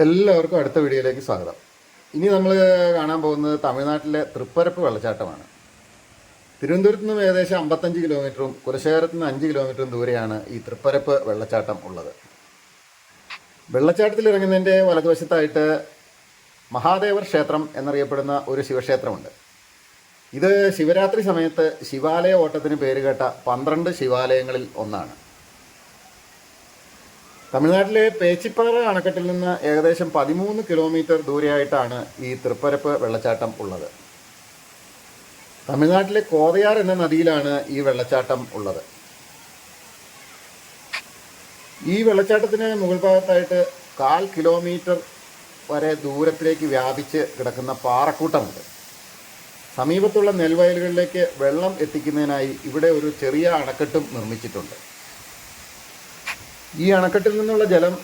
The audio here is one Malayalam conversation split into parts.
എല്ലാവർക്കും അടുത്ത വീഡിയോയിലേക്ക് സ്വാഗതം. ഇനി നമ്മൾ കാണാൻ പോകുന്നത് തമിഴ്നാട്ടിലെ തൃപ്പരപ്പ് വെള്ളച്ചാട്ടമാണ്. തിരുവനന്തപുരത്ത് നിന്നും ഏകദേശം അമ്പത്തഞ്ച് കിലോമീറ്ററും കുലശേഖരത്ത് നിന്ന് അഞ്ച് കിലോമീറ്ററും ദൂരെയാണ് ഈ തൃപ്പരപ്പ് വെള്ളച്ചാട്ടം ഉള്ളത്. വെള്ളച്ചാട്ടത്തിൽ ഇറങ്ങുന്നതിന്റെ വലതുവശത്തായിട്ട് മഹാദേവർ ക്ഷേത്രം എന്നറിയപ്പെടുന്ന ഒരു ശിവക്ഷേത്രമുണ്ട്. ഇത് ശിവരാത്രി സമയത്ത് ശിവാലയ ഓട്ടത്തിന് പേരുകേട്ട പന്ത്രണ്ട് ശിവാലയങ്ങളിൽ ഒന്നാണ്. തമിഴ്നാട്ടിലെ പേച്ചിപ്പാറ അണക്കെട്ടിൽ നിന്ന് ഏകദേശം പതിമൂന്ന് കിലോമീറ്റർ ദൂരെയായിട്ടാണ് ഈ തൃപ്പരപ്പ് വെള്ളച്ചാട്ടം ഉള്ളത്. തമിഴ്നാട്ടിലെ കോതയാർ എന്ന നദിയിലാണ് ഈ വെള്ളച്ചാട്ടം ഉള്ളത്. ഈ വെള്ളച്ചാട്ടത്തിന് മുകൾ ഭാഗത്തായിട്ട് കാൽ കിലോമീറ്റർ വരെ ദൂരത്തിലേക്ക് വ്യാപിച്ച് കിടക്കുന്ന പാറക്കൂട്ടമുണ്ട്. സമീപത്തുള്ള നെൽവയലുകളിലേക്ക് വെള്ളം എത്തിക്കുന്നതിനായി ഇവിടെ ഒരു ചെറിയ അണക്കെട്ടും നിർമ്മിച്ചിട്ടുണ്ട്. ഈ അണക്കെട്ടിൽ നിന്നുള്ള ജലം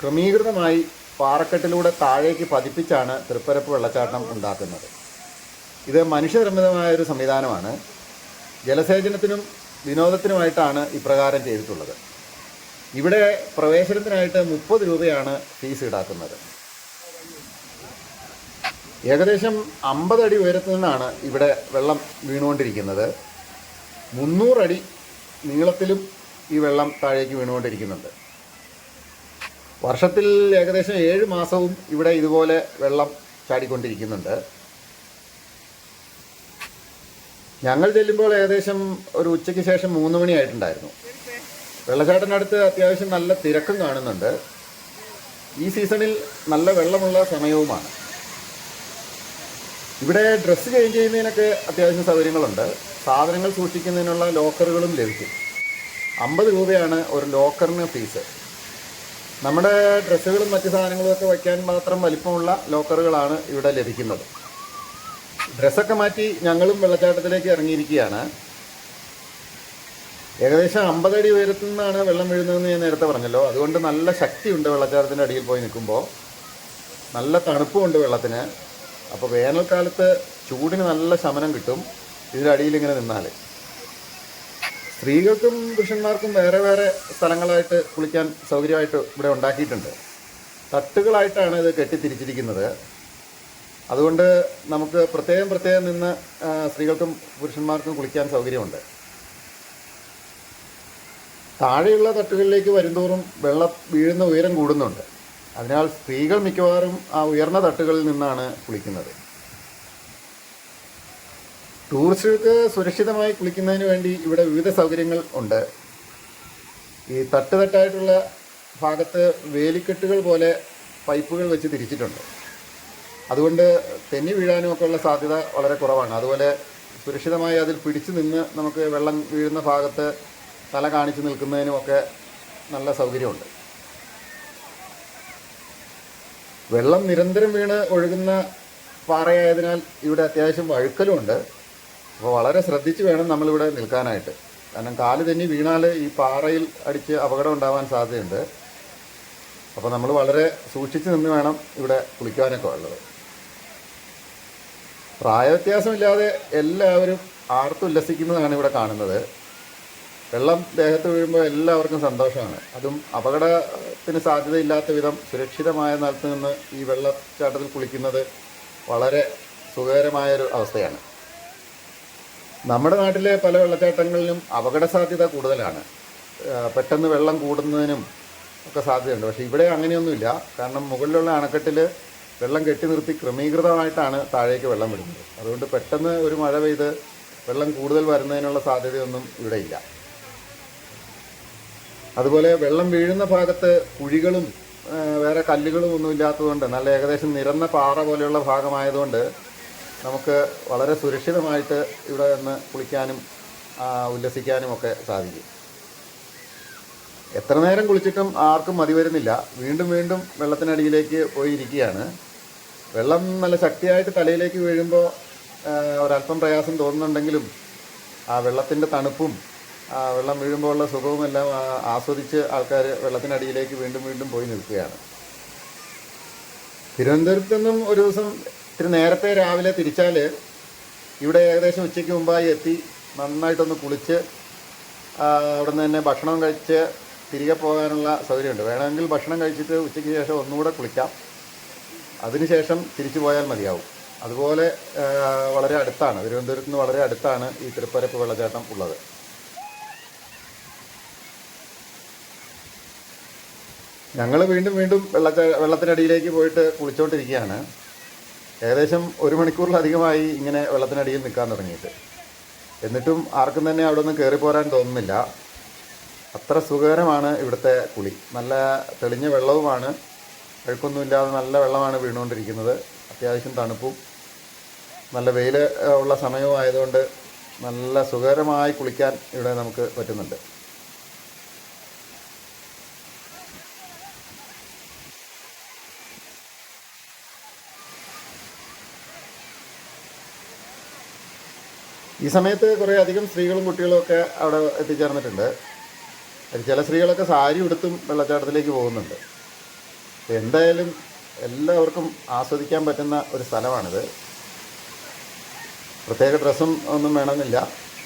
ക്രമീകൃതമായി പാറക്കെട്ടിലൂടെ താഴേക്ക് പതിപ്പിച്ചാണ് തൃപ്പരപ്പ് വെള്ളച്ചാട്ടം ഉണ്ടാക്കുന്നത്. ഇത് മനുഷ്യനിർമ്മിതമായ ഒരു സംവിധാനമാണ്. ജലസേചനത്തിനും വിനോദത്തിനുമായിട്ടാണ് ഇപ്രകാരം ചെയ്തിട്ടുള്ളത്. ഇവിടെ പ്രവേശനത്തിനായിട്ട് മുപ്പത് രൂപയാണ് ഫീസ് ഈടാക്കുന്നത്. ഏകദേശം അമ്പത് അടി ഉയരത്തിൽ നിന്നാണ് ഇവിടെ വെള്ളം വീണുകൊണ്ടിരിക്കുന്നത്. മുന്നൂറടി നീളത്തിലും ഈ വെള്ളം താഴേക്ക് വീണുകൊണ്ടിരിക്കുന്നുണ്ട്. വർഷത്തിൽ ഏകദേശം ഏഴ് മാസവും ഇവിടെ ഇതുപോലെ വെള്ളം ചാടിക്കൊണ്ടിരിക്കുന്നുണ്ട്. ഞങ്ങൾ ചെല്ലുമ്പോൾ ഏകദേശം ഒരു ഉച്ചയ്ക്ക് ശേഷം മൂന്ന് മണിയായിട്ടുണ്ടായിരുന്നു വെള്ളച്ചാട്ടത്തിനടുത്ത് അത്യാവശ്യം നല്ല തിരക്കും കാണുന്നുണ്ട്. ഈ സീസണിൽ നല്ല വെള്ളമുള്ള സമയവുമാണ്. ഇവിടെ ഡ്രസ്സ് ചേഞ്ച് ചെയ്യുന്നതിനൊക്കെ അത്യാവശ്യം സൗകര്യങ്ങളുണ്ട്. സാധനങ്ങൾ സൂക്ഷിക്കുന്നതിനുള്ള ലോക്കറുകളും ലഭിക്കും. അമ്പത് രൂപയാണ് ഒരു ലോക്കറിന് ഫീസ്. നമ്മുടെ ഡ്രസ്സുകളും മറ്റു സാധനങ്ങളും ഒക്കെ വയ്ക്കാൻ മാത്രം വലിപ്പമുള്ള ലോക്കറുകളാണ് ഇവിടെ ലഭിക്കുന്നത്. ഡ്രസ്സൊക്കെ മാറ്റി ഞങ്ങളും വെള്ളച്ചാട്ടത്തിലേക്ക് ഇറങ്ങിയിരിക്കുകയാണ്. ഏകദേശം അമ്പതടി ഉയരത്തിൽ നിന്നാണ് വെള്ളം വീഴുന്നതെന്ന് ഞാൻ നേരത്തെ പറഞ്ഞല്ലോ. അതുകൊണ്ട് നല്ല ശക്തിയുണ്ട് വെള്ളച്ചാട്ടത്തിന്റെ അടിയിൽ പോയി നിൽക്കുമ്പോൾ. നല്ല തണുപ്പുമുണ്ട് വെള്ളത്തിന്. അപ്പോൾ വേനൽക്കാലത്ത് ചൂടിന് നല്ല ശമനം കിട്ടും ഇതിനടിയിൽ ഇങ്ങനെ നിന്നാൽ. സ്ത്രീകൾക്കും പുരുഷന്മാർക്കും വേറെ വേറെ സ്ഥലങ്ങളായിട്ട് കുളിക്കാൻ സൗകര്യമായിട്ട് ഇവിടെ ഉണ്ടാക്കിയിട്ടുണ്ട്. തട്ടുകളായിട്ടാണ് ഇത് കെട്ടിത്തിരിച്ചിരിക്കുന്നത്. അതുകൊണ്ട് നമുക്ക് പ്രത്യേകം പ്രത്യേകം നിന്ന് സ്ത്രീകൾക്കും പുരുഷന്മാർക്കും കുളിക്കാൻ സൗകര്യമുണ്ട്. താഴെയുള്ള തട്ടുകളിലേക്ക് വരുന്തോറും വെള്ളം വീഴുന്ന ഉയരം കൂടുന്നുണ്ട്. അതിനാൽ സ്ത്രീകൾ മിക്കവാറും ആ ഉയർന്ന തട്ടുകളിൽ നിന്നാണ് കുളിക്കുന്നത്. ടൂറിസ്റ്റുകൾക്ക് സുരക്ഷിതമായി കുളിക്കുന്നതിന് വേണ്ടി ഇവിടെ വിവിധ സൗകര്യങ്ങൾ ഉണ്ട്. ഈ തട്ട് തട്ടായിട്ടുള്ള ഭാഗത്ത് വേലിക്കെട്ടുകൾ പോലെ പൈപ്പുകൾ വെച്ച് തിരിച്ചിട്ടുണ്ട്. അതുകൊണ്ട് തെന്നി വീഴാനും ഒക്കെ ഉള്ള സാധ്യത വളരെ കുറവാണ്. അതുപോലെ സുരക്ഷിതമായി അതിൽ പിടിച്ചു നിന്ന് നമുക്ക് വെള്ളം വീഴുന്ന ഭാഗത്ത് തല കാണിച്ചു നിൽക്കുന്നതിനുമൊക്കെ നല്ല സൗകര്യമുണ്ട്. വെള്ളം നിരന്തരം വീണ് ഒഴുകുന്ന പാറയായതിനാൽ ഇവിടെ അത്യാവശ്യം വഴുക്കലുമുണ്ട്. അപ്പോൾ വളരെ ശ്രദ്ധിച്ച് വേണം നമ്മളിവിടെ നിൽക്കാനായിട്ട്. കാരണം കാൽ തന്നെ വീണാൽ ഈ പാറയിൽ അടിച്ച് അപകടം ഉണ്ടാവാൻ സാധ്യതയുണ്ട്. അപ്പോൾ നമ്മൾ വളരെ സൂക്ഷിച്ച് നിന്ന് വേണം ഇവിടെ കുളിക്കാനൊക്കെ ഉള്ളത്. പ്രായവ്യത്യാസമില്ലാതെ എല്ലാവരും ആർത്തുല്ലസിക്കുന്നതാണ് ഇവിടെ കാണുന്നത്. വെള്ളം ദേഹത്ത് വീഴുമ്പോൾ എല്ലാവർക്കും സന്തോഷമാണ്. അതും അപകടത്തിന് സാധ്യതയില്ലാത്ത വിധം സുരക്ഷിതമായ നിലത്ത് നിന്ന് ഈ വെള്ളച്ചാട്ടത്തിൽ കുളിക്കുന്നത് വളരെ സുഖകരമായൊരു അവസ്ഥയാണ്. നമ്മുടെ നാട്ടിലെ പല വെള്ളച്ചാട്ടങ്ങളിലും അപകട സാധ്യത കൂടുതലാണ് പെട്ടെന്ന് വെള്ളം കൂടുന്നതിനും ഒക്കെ സാധ്യതയുണ്ട്. പക്ഷേ ഇവിടെ അങ്ങനെയൊന്നുമില്ല. കാരണം മുകളിലുള്ള അണക്കെട്ടിൽ വെള്ളം കെട്ടി നിർത്തി ക്രമീകൃതമായിട്ടാണ് താഴേക്ക് വെള്ളം വരുന്നത്. അതുകൊണ്ട് പെട്ടെന്ന് ഒരു മഴ പെയ്ത് വെള്ളം കൂടുതൽ വരുന്നതിനുള്ള സാധ്യതയൊന്നും ഇവിടെ ഇല്ല അതുപോലെ വെള്ളം വീഴുന്ന ഭാഗത്ത് കുഴികളും വേറെ കല്ലുകളും ഒന്നും ഇല്ലാത്തതുകൊണ്ട് നല്ല ഏകദേശം നിരന്ന പാറ പോലെയുള്ള ഭാഗമായതുകൊണ്ട് നമുക്ക് വളരെ സുരക്ഷിതമായിട്ട് ഇവിടെ നിന്ന് കുളിക്കാനും ഉല്ലസിക്കാനും ഒക്കെ സാധിക്കും. എത്ര നേരം കുളിച്ചിട്ടും ആർക്കും മതി വരുന്നില്ല. വീണ്ടും വീണ്ടും വെള്ളത്തിനടിയിലേക്ക് പോയി ഇരിക്കുകയാണ്. വെള്ളം നല്ല ശക്തിയായിട്ട് തലയിലേക്ക് വീഴുമ്പോൾ ഒരല്പം പ്രയാസം തോന്നുന്നുണ്ടെങ്കിലും ആ വെള്ളത്തിന്റെ തണുപ്പും വെള്ളം വീഴുമ്പോൾ ഉള്ള സുഖവും എല്ലാം ആസ്വദിച്ച് ആൾക്കാർ വെള്ളത്തിനടിയിലേക്ക് വീണ്ടും വീണ്ടും പോയി നിൽക്കുകയാണ്. തിരുവനന്തപുരത്ത് നിന്നും ഒരു ദിവസം ഇത്തിരി നേരത്തെ രാവിലെ തിരിച്ചാൽ ഇവിടെ ഏകദേശം ഉച്ചയ്ക്ക് മുമ്പായി എത്തി നന്നായിട്ടൊന്ന് കുളിച്ച് അവിടെ നിന്ന് തന്നെ ഭക്ഷണം കഴിച്ച് തിരികെ പോകാനുള്ള സൗകര്യമുണ്ട്. വേണമെങ്കിൽ ഭക്ഷണം കഴിച്ചിട്ട് ഉച്ചയ്ക്ക് ശേഷം ഒന്നുകൂടെ കുളിക്കാം. അതിനുശേഷം തിരിച്ചു പോയാൽ മതിയാവും. അതുപോലെ വളരെ അടുത്താണ്. തിരുവനന്തപുരത്ത് നിന്ന് വളരെ അടുത്താണ് ഈ തൃപ്പരപ്പ് വെള്ളച്ചാട്ടം ഉള്ളത്. ഞങ്ങൾ വീണ്ടും വീണ്ടും വെള്ളച്ചാ വെള്ളത്തിനടിയിലേക്ക് പോയിട്ട് കുളിച്ചുകൊണ്ടിരിക്കുകയാണ് ഏകദേശം ഒരു മണിക്കൂറിലധികമായി ഇങ്ങനെ വെള്ളത്തിനടിയിൽ നിൽക്കാൻ തുടങ്ങിയിട്ട്. എന്നിട്ടും ആർക്കും തന്നെ അവിടെ നിന്ന് കയറിപ്പോരാൻ തോന്നുന്നില്ല. അത്ര സുഖകരമാണ് ഇവിടുത്തെ കുളി. നല്ല തെളിഞ്ഞ വെള്ളവുമാണ്. അഴുക്കൊന്നുമില്ലാതെ നല്ല വെള്ളമാണ് വീണുകൊണ്ടിരിക്കുന്നത്. അത്യാവശ്യം തണുപ്പും നല്ല വെയിൽ ഉള്ള സമയവും ആയതുകൊണ്ട് നല്ല സുഖകരമായി കുളിക്കാൻ ഇവിടെ നമുക്ക് പറ്റുന്നുണ്ട്. ഈ സമയത്ത് കുറേ അധികം സ്ത്രീകളും കുട്ടികളും ഒക്കെ അവിടെ എത്തിച്ചേർന്നിട്ടുണ്ട്. ചില സ്ത്രീകളൊക്കെ സാരി ഉടുത്തും വെള്ളച്ചാട്ടത്തിലേക്ക് പോകുന്നുണ്ട്. എന്തായാലും എല്ലാവർക്കും ആസ്വദിക്കാൻ പറ്റുന്ന ഒരു സ്ഥലമാണിത്. പ്രത്യേക ഡ്രസ്സും ഒന്നും വേണമെന്നില്ല.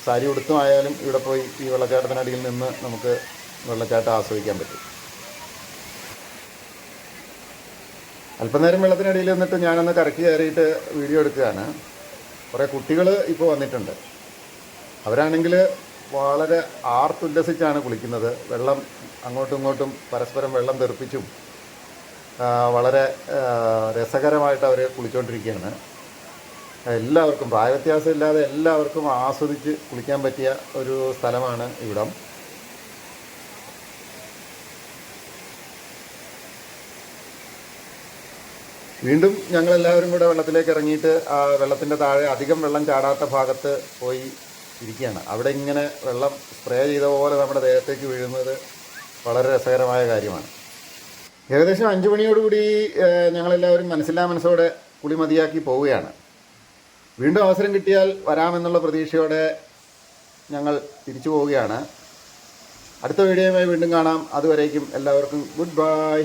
സാരി ഉടുത്തും ആയാലും ഇവിടെ പോയി ഈ വെള്ളച്ചാട്ടത്തിനടിയിൽ നിന്ന് നമുക്ക് വെള്ളച്ചാട്ടം ആസ്വദിക്കാൻ പറ്റും. അല്പനേരം വെള്ളത്തിനടിയിൽ നിന്നിട്ട് ഞാനൊന്ന് കറക്കി കയറിയിട്ട് വീഡിയോ എടുക്കുകയാണ്. കുറേ കുട്ടികൾ ഇപ്പോൾ വന്നിട്ടുണ്ട്. അവരാണെങ്കിൽ വളരെ ആർത്തുല്ലസിച്ചാണ് കുളിക്കുന്നത്. വെള്ളം അങ്ങോട്ടും ഇങ്ങോട്ടും പരസ്പരം വെള്ളം തെറിപ്പിച്ചും വളരെ രസകരമായിട്ട് അവർ കുളിച്ചുകൊണ്ടിരിക്കുകയാണ് എല്ലാവർക്കും പ്രായവ്യത്യാസമില്ലാതെ എല്ലാവർക്കും ആസ്വദിച്ച് കുളിക്കാൻ പറ്റിയ ഒരു സ്ഥലമാണ് ഇവിടം. വീണ്ടും ഞങ്ങളെല്ലാവരും കൂടെ വെള്ളത്തിലേക്ക് ഇറങ്ങിയിട്ട് ആ വെള്ളത്തിന്റെ താഴെ അധികം വെള്ളം ചാടാത്ത ഭാഗത്ത് പോയി ഇരിക്കുകയാണ്. അവിടെ ഇങ്ങനെ വെള്ളം സ്പ്രേ ചെയ്ത പോലെ നമ്മുടെ ദേഹത്തേക്ക് വീഴുന്നത് വളരെ രസകരമായ കാര്യമാണ്. ഏകദേശം അഞ്ച് മണിയോടുകൂടി ഞങ്ങളെല്ലാവരും മനസ്സില്ലാ മനസ്സോടെ കുളി മതിയാക്കി പോവുകയാണ്. വീണ്ടും അവസരം കിട്ടിയാൽ വരാമെന്നുള്ള പ്രതീക്ഷയോടെ ഞങ്ങൾ തിരിച്ചു പോവുകയാണ്. അടുത്ത വീഡിയോയുമായി വീണ്ടും കാണാം. അതുവരേക്കും എല്ലാവർക്കും ഗുഡ് ബൈ.